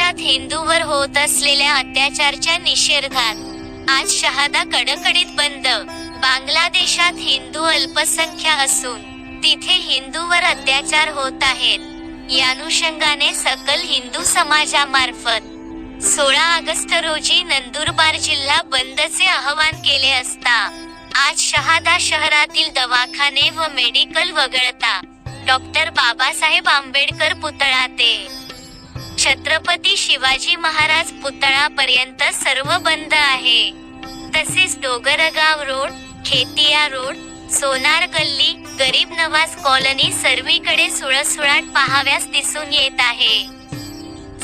हिंदूवर होत असलेल्या अत्याचारच्या निषेधात आज शहादा कडकडीत बंद. बांगलादेशात हिंदू अल्पसंख्या असून तिथे हिंदूवर अत्याचार होत आहेत. यानुषंगाने सकल हिंदू समाजामार्फत सोळा ऑगस्ट रोजी नंदुरबार जिल्हा बंदचे आवाहन केले असता आज शहादा शहरातील दवाखाने व मेडिकल वगळता डॉक्टर बाबासाहेब आंबेडकर पुतळा ते छत्रपती शिवाजी महाराज पुतळा पर्यंत सर्व बंद आहे. तसेच डोगरगाव रोड खेतिया रोड सोनार गल्ली गरीब नवाज कॉलनी सर्वीकडे सुळसुळाट पाहाव्यास दिसून येत आहे.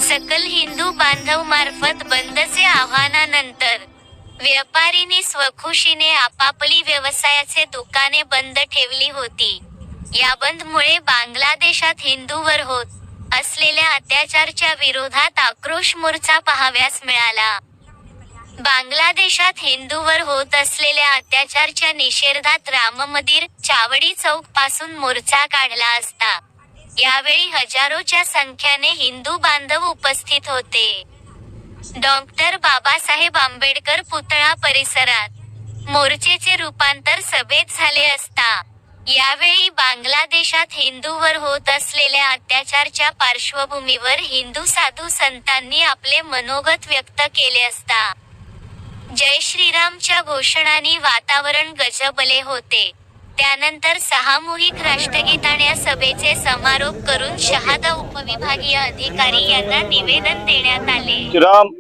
सकल हिंदू बांधव मार्फत बंदचे आव्हानानंतर व्यापारीने स्वखुशीने आपापली व्यवसायाचे दुकाने बंद ठेवली होती. या बंदमुळे बांगलादेशात हिंदूवर होत असलेल्या अत्याचारच्या विरोधात आक्रोश मोर्चा पाहाव्यास मिळाला. बांगलादेशात हिंदूवर होत असलेल्या अत्याचारच्या निषेधात राममंदिर चावडी चौकपासून मोर्चा काढला असता. यावेळी हजारोच्या संख्येने हिंदू बांधव उपस्थित होते. डॉक्टर बाबासाहेब आंबेडकर पुतळा परिसरात मोर्चेचे रूपांतर सभेत झाले असता. यावेळी बांगलादेशात हिंदूवर होत असलेल्या अत्याचारच्या पार्श्वभूमीवर हिंदू साधू संतांनी आपले मनोगत व्यक्त केले असता. जय श्रीरामच्या घोषणाने वातावरण गजबले होते. त्यानंतर सामूहिक राष्ट्रगीताने सभेचे समारोप करून शहादा उपविभागीय अधिकारी यांना निवेदन देण्यात आले. श्रीराम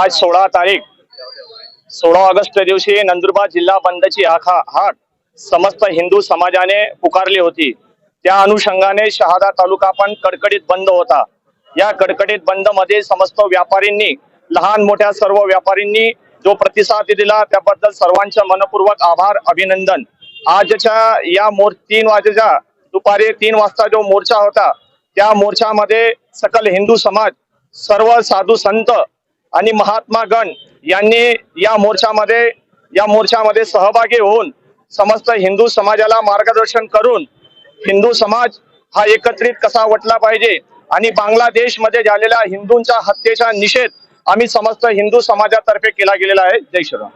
आज सोळा तारीख. सोळा ऑगस्ट दिवशी नंदुरबार जिल्हा बंदची आखा हाट. समस्त हिंदू समाजाने पुकारली होती. त्या अनुषंगाने शहादा तालुका पण कडकडीत बंद होता. या कडकडीत बंदमध्ये समस्त व्यापारींनी लहान मोठ्या सर्व व्यापारींनी जो प्रतिसाद दिला त्याबद्दल सर्वांचे मनपूर्वक आभार अभिनंदन. आजच्या या मोर तीन वाजेच्या दुपारी तीन वाजता जो मोर्चा होता त्या मोर्चामध्ये सकल हिंदू समाज सर्व साधू संत आणि महात्मा गण यांनी या मोर्चामध्ये या मोर्चामध्ये सहभागी होऊन समस्त हिंदू समाजाला मार्गदर्शन करून हिंदू समाज हा एकत्रित कसा वटला पाहिजे आणि बांगलादेशमध्ये झालेल्या हिंदूंच्या हत्येचा निषेध आम्ही समस्त हिंदू समाजातर्फे केला गेलेला आहे. जय श्रीराम.